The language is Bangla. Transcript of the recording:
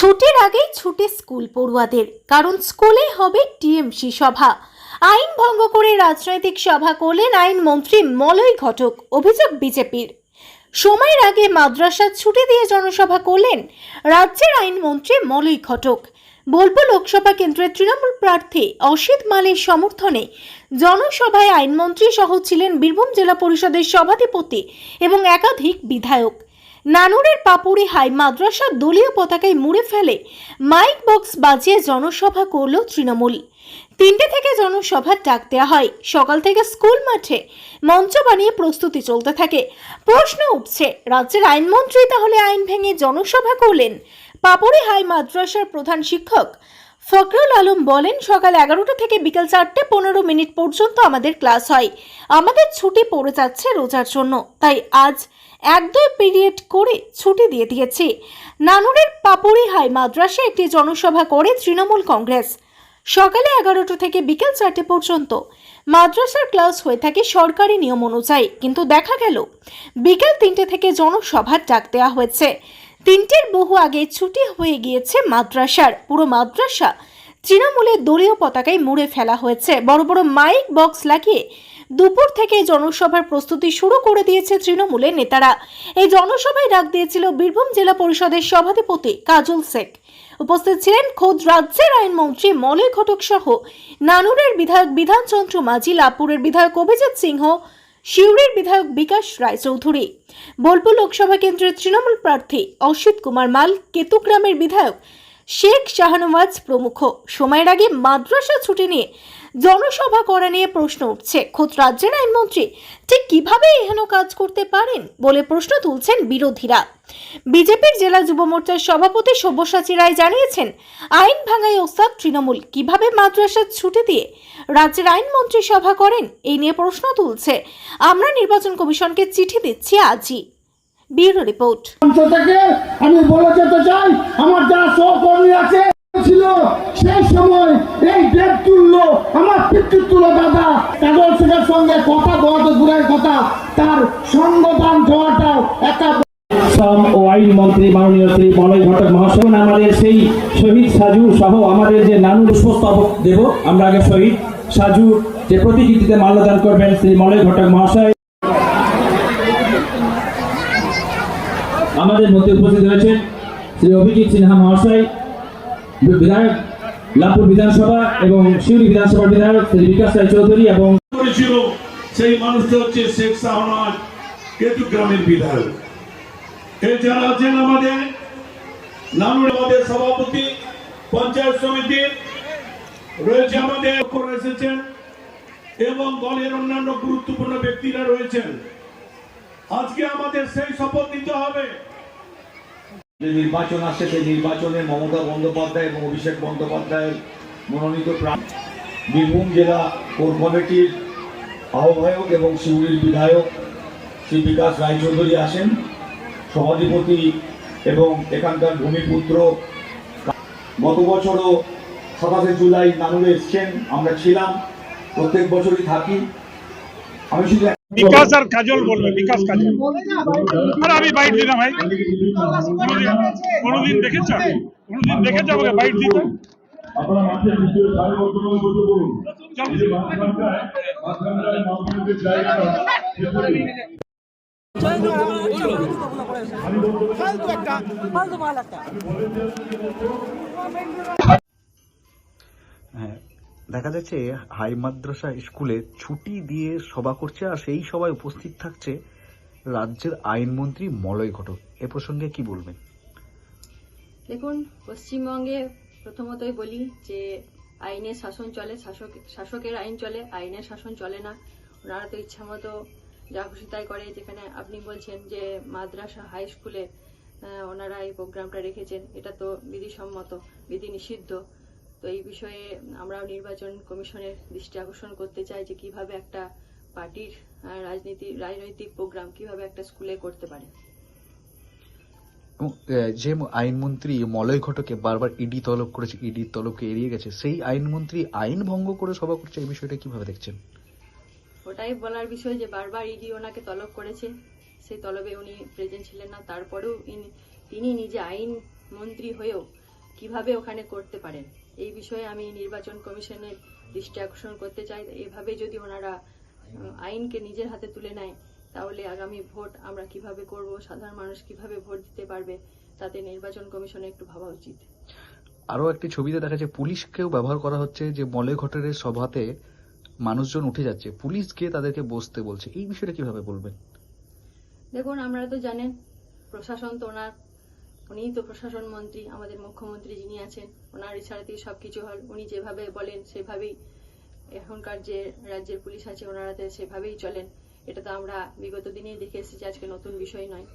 ছুটির আগেই ছুটে স্কুল পড়ুয়াদের, কারণ স্কুলে হবে টিএমসি সভা। আইন ভঙ্গ করে রাজনৈতিক সভা করলেন আইনমন্ত্রী মলয় ঘটক, অভিযোগ বিজেপির। সময়ের আগে মাদ্রাসা ছুটি দিয়ে জনসভা করলেন রাজ্যের আইনমন্ত্রী মলয় ঘটক। বোলপুর লোকসভা কেন্দ্রের তৃণমূল প্রার্থী অসিত মালের সমর্থনে জনসভায় আইনমন্ত্রী সহ ছিলেন বীরভূম জেলা পরিষদের সভাধিপতি এবং একাধিক বিধায়ক। নানুরের পাপুরি হাই মাদ্রাসা দলীয় পতাকায় মুড়ে ফেলে। মাইক বক্স বাজিয়ে জনসভা করল তৃণমূল। তিনটে থেকে জনসভার ডাক দেওয়া হয়। সকাল থেকে স্কুল মাঠে মঞ্চ বানিয়ে প্রস্তুতি চলতে থাকে। প্রশ্ন উঠছে, রাজ্যের আইনমন্ত্রী তাহলে আইন ভেঙে জনসভা করলেন? পাপুরি হাই মাদ্রাসার প্রধান শিক্ষক ফখরুল আলম বলেন, সকাল এগারোটা থেকে বিকাল চারটে পনেরো মিনিট পর্যন্ত আমাদের ক্লাস হয়। আমাদের ছুটি পড়ে যাচ্ছে রোজার জন্য। তাই আজ এক দুই পিরিয়ড করে ছুটি দিয়ে দিয়েছি। নানুরের পাপুরি হাই মাদ্রাসে একটি জনসভা করে তৃণমূল কংগ্রেস। সকালে এগারোটা থেকে বিকেল চারটে পর্যন্ত মাদ্রাসার ক্লাস হয়ে থাকে সরকারি নিয়ম অনুযায়ী। কিন্তু দেখা গেল, বিকেল তিনটে থেকে জনসভার ডাক দেওয়া হয়েছে। তিনটের বহু আগে ছুটি হয়ে গিয়েছে মাদ্রাসার। পুরো মাদ্রাসা তৃণমূলের দলীয় পতাকায় মুড়ে ফেলা হয়েছে। বড় বড় মাইক বক্স লাগিয়ে দুপুর থেকে জনসভার প্রস্তুতি শুরু করে দিয়েছে তৃণমূলের নেতারা। এই জনসভায় ডাক দিয়েছিল বীরভূম জেলা পরিষদের সভাধিপতি কাজল শেখ। উপস্থিত ছিলেন খোদ রাজ্যের আইনমন্ত্রী মলয় ঘটক সহ নানুরের বিধায়ক বিধানচন্দ্র মাঝি লাভপুরের বিধায়ক অভিজিৎ সিংহ শিউরের বিধায়ক বিকাশ রায়চৌধুরী, বোলপুর লোকসভা কেন্দ্রের তৃণমূল প্রার্থী অসিত কুমার মাল কেতুগ্রামের বিধায়ক শেখ শাহনওয়াজ প্রমুখ। সময়ের আগে মাদ্রাসা ছুটি নিয়ে জনসভা করা নিয়ে প্রশ্ন উঠছে। খোদ রাজ্যের আইনমন্ত্রী ঠিক কীভাবে এহেন কাজ করতে পারেন বলে প্রশ্ন তুলছেন বিরোধীরা। বিজেপির জেলা যুব মোর্চার সভাপতি সব্যসাচী রায় জানিয়েছেন, আইন ভাঙায় ওস্তাদ তৃণমূল কীভাবে মাদ্রাসার ছুটি দিয়ে রাজ্যের আইনমন্ত্রী সভা করেন, এই নিয়ে প্রশ্ন তুলছে। আমরা নির্বাচন কমিশনকে চিঠি দিচ্ছি আজই। Bureau report. থেকে আমি বলে যেতে চাই, আমার যারা সহকর্মী আছে, ছিল সেই সময় এই ডেট তুললো কথা দূরের কথা তার সঙ্গদান দেওয়াটাও একটা শ্রম ও আইন মন্ত্রী মাননীয় শ্রী মলয় ঘটক মহাশয় আমাদের সেই শহীদ সাজু সহ আমাদের যে নানু পুষ্পস্তবক দেব আমরা আগে শহীদ সাজু যে প্রতিকৃতিতে মাল্যদান করবেন শ্রী মলয় ঘটক মহাশয়। আমাদের মধ্যে উপস্থিত রয়েছেন শ্রী অভিজিৎ সিনহা মহাশয় বিধায়ক লাভপুর বিধানসভা এবং শিউরি বিধানসভার বিধায়ক শ্রী বিকাশ রায় চৌধুরী এবং করেছিল সেই মানুষটা হচ্ছে শেখ শাহনাজ, কেতু গ্রামের বিধায়ক। এছাড়া আছেন আমাদের, নানুর আমাদের সভাপতি, পঞ্চায়েত সমিতির রয়েছে আমাদের এসেছেন, এবং দলের অন্যান্য গুরুত্বপূর্ণ ব্যক্তিরা রয়েছেন। আজকে আমাদের সেই শপথ নিতে হবে। যে নির্বাচন আসছে, সেই নির্বাচনে মমতা বন্দ্যোপাধ্যায় এবং অভিষেক বন্দ্যোপাধ্যায়ের মনোনীত প্রাণ বীরভূম জেলা কোর কমিটির আহ্বায়ক এবং শিউরির বিধায়ক শ্রী বিকাশ রায়চৌধুরী আসেন সভাধিপতি এবং এখানকার ভূমিপুত্র গত বছরও সাতাশে জুলাই নানুরে এসছেন আমরা ছিলাম প্রত্যেক বছরই থাকি আমি শুধু বিকাশ আর কাজল বলবে বিকাশ কাজল আর আমি বাইট দিলাম ভাই কোনোদিন দেখেছ কোনোদিন দেখেছ আমাকে বাইট দিতে আপনারা মাঠে দ্বিতীয় সাড়ে বর্তমান বলতে বলুন যে মাঝখানটায় মাঝখানটায় মাধ্যমিকের জায়গাটা হ্যাঁ দেখা যাচ্ছে হাই মাদ্রাসা স্কুলে ছুটি দিয়ে সভা করছে আর সেই সভায় উপস্থিত থাকছে রাজ্যের আইনমন্ত্রী মলয় ঘটক। এ প্রসঙ্গে কি বলবেন? দেখুন পশ্চিমবঙ্গে প্রথমতই বলি যে আইনের শাসন চলে, শাসক শাসকের আইন চলে, আইনের শাসন চলে না। ওনারা তো ইচ্ছা মতো যা খুশি তাই করে। যেখানে আপনি বলছেন যে মাদ্রাসা হাই স্কুলে ওনারা এই প্রোগ্রামটা রেখেছেন, এটা তো বিধিসম্মত, বিধি নিষিদ্ধ। তো এই বিষয়ে আমরাও নির্বাচন কমিশনের দৃষ্টি আকর্ষণ করতে চাই যে কীভাবে একটা পার্টির রাজনীতি রাজনৈতিক প্রোগ্রাম কীভাবে একটা স্কুলে করতে পারে। এবং যে আইনমন্ত্রী মলয় ঘটকে বারবার ইডি তলব করেছে, ইডি তলবকে এড়িয়ে গেছে, সেই আইনমন্ত্রী আইন ভঙ্গ করে সভা করছে এই বিষয়টা কীভাবে দেখছেন? ওটাই বলার বিষয় যে বারবার ইডি ওনাকে তলব করেছে, সেই তলবে উনি প্রেজেন্ট ছিলেন না, তারপরেও তিনি নিজে আইন মন্ত্রী হয়েও কীভাবে ওখানে করতে পারেন, এই বিষয়ে আমি নির্বাচন কমিশনের দৃষ্টি আকর্ষণ করতে চাই, এভাবে যদি ওনারা, আইনকে নিজের হাতে তুলে নেয় তাহলে আগামী ভোট আমরা কীভাবে করব সাধারণ মানুষ কীভাবে ভোট দিতে পারবে তাতে নির্বাচন কমিশনে একটু ভাবা উচিত। আরও একটি ছবিতে দেখা যাচ্ছে পুলিশকেও ব্যবহার করা হচ্ছে যে মলয় ঘটকের সভাতে মানুষজন উঠে যাচ্ছে। পুলিশ গিয়ে তাদেরকে বসতে বলছে। এই বিষয়টা কীভাবে বলবেন? দেখুন আপনারা তো জানেন প্রশাসন তো ওনার উনিই তো প্রশাসন মন্ত্রী আমাদের মুখ্যমন্ত্রী যিনি আছেন ওনার ইশারাতেই সব কিছু হয়। উনি যেভাবে বলেন সেভাবেই এখনকার যে রাজ্যের পুলিশ আছে ওনারা তো সেভাবেই চলেন। এটা তো আমরা বিগত দিনেই দেখে এসেছি আজকে নতুন বিষয় নয়।